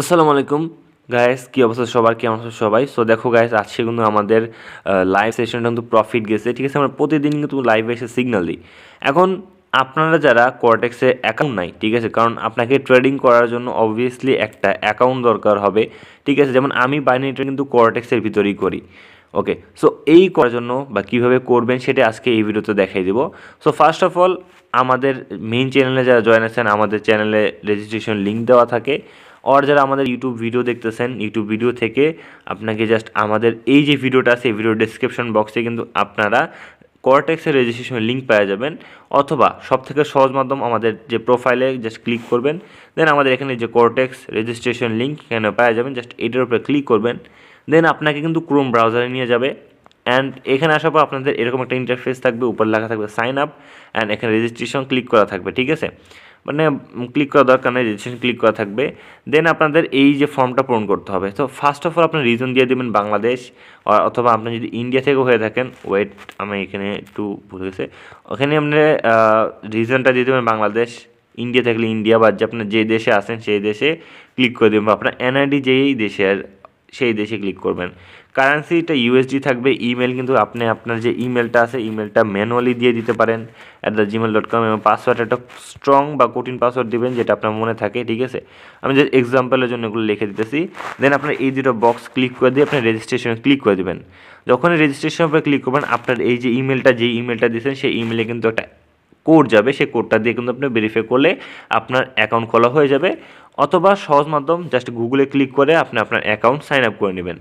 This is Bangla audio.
আসসালামু আলাইকুম। গায়েস কী অবস্থা সবার? কেমন আছে সবাই? সো দেখো গাইস আজকে কিন্তু আমাদের লাইভ সেশনটা কিন্তু প্রফিট গেছে। ঠিক আছে, আমরা প্রতিদিন কিন্তু লাইভে এসে সিগন্যাল দিই। এখন আপনারা যারা কোয়ার্টেক্সে অ্যাকাউন্ট নাই, ঠিক আছে, কারণ আপনাকে ট্রেডিং করার জন্য অবভিয়াসলি একটা অ্যাকাউন্ট দরকার হবে। ঠিক আছে, যেমন আমি বাইনারি ট্রেড কিন্তু কোয়ার্টেক্সের ভিতরেই করি। ওকে সো এই করার জন্য বা কীভাবে করবেন সেটা আজকে এই ভিডিওতে দেখাই দেবো। সো ফার্স্ট অফ অল আমাদের মেইন চ্যানেলে যারা জয়েন আছেন, আমাদের চ্যানেলে রেজিস্ট্রেশন লিঙ্ক দেওয়া থাকে। আর যারা আমাদের ইউটিউব ভিডিও দেখতেছেন ইউটিউব ভিডিও থেকে আপনাকে জাস্ট আমাদের এই যে ভিডিওটা আছে, এই ভিডিও ডিসক্রিপশন বক্সে কিন্তু আপনারা কর্টেক্সের রেজিস্ট্রেশন লিঙ্ক পেয়ে যাবেন। অথবা সব থেকে সহজ মাধ্যম আমাদের যে প্রোফাইলে জাস্ট ক্লিক করবেন। দেন আমাদের এখানে যে কর্টেক্স রেজিস্ট্রেশন লিঙ্ক এখানে পেয়ে যাবেন। জাস্ট এটার উপরে ক্লিক করবেন। দেন আপনাকে কিন্তু ক্রোম ব্রাউজারে নিয়ে যাবে। অ্যান্ড এখানে আসার পর আপনাদের এরকম একটা ইন্টারফেস থাকবে। উপর লেখা থাকবে সাইন আপ অ্যান্ড এখানে রেজিস্ট্রেশন ক্লিক করা থাকবে। ঠিক আছে? মানে ক্লিক করা দরকার নেই রেজিস্ট্রেশন ক্লিক করা থাকবে। দেন আপনাদের এই যে ফর্মটা পূরণ করতে হবে। তো ফার্স্ট অফ অল আপনার রিজন দিয়ে দেবেন বাংলাদেশ অথবা আপনি যদি ইন্ডিয়া থেকেও হয়ে থাকেন ওয়েট আমি এখানে একটু ভুলে গেছে। ওখানে আপনি রিজনটা দিয়ে দেবেন বাংলাদেশ ইন্ডিয়া থাকলে ইন্ডিয়া বা যে আপনার যে দেশে আসেন সেই দেশে ক্লিক করে দেবেন। বা আপনার এনআইডি যেই দেশের সেই দেশে ক্লিক করবেন। কারেন্সিটা ইউএসডি থাকবে ইমেল কিন্তু আপনি, আপনার যে ইমেলটা আছে ইমেলটা ম্যানুয়ালি দিয়ে দিতে পারেন at the Gmail dot com এবং পাসওয়ার্ড একটা স্ট্রং বা কঠিন পাসওয়ার্ড দিবেন, যেটা আপনার মনে থাকে, ঠিক আছে? আমি যে এক্সাম্পলের জন্য এগুলো লিখে দিতেছি। দেন আপনার এই দুটো বক্স ক্লিক করে দিয়ে আপনি রেজিস্ট্রেশনে ক্লিক করে দেবেন। যখন রেজিস্ট্রেশন উপরে ক্লিক করবেন, আপনার এই যে ইমেলটা যে ইমেলটা দিয়েছেন, সেই ইমেলে কিন্তু একটা কোড যাবে। সেই কোডটা দিয়ে কিন্তু আপনি ভেরিফাই করলে আপনার অ্যাকাউন্ট খোলা হয়ে যাবে। অথবা সহজ মাধ্যম জাস্ট গুগলে ক্লিক করে আপনি আপনার অ্যাকাউন্ট সাইন আপ করে নেবেন।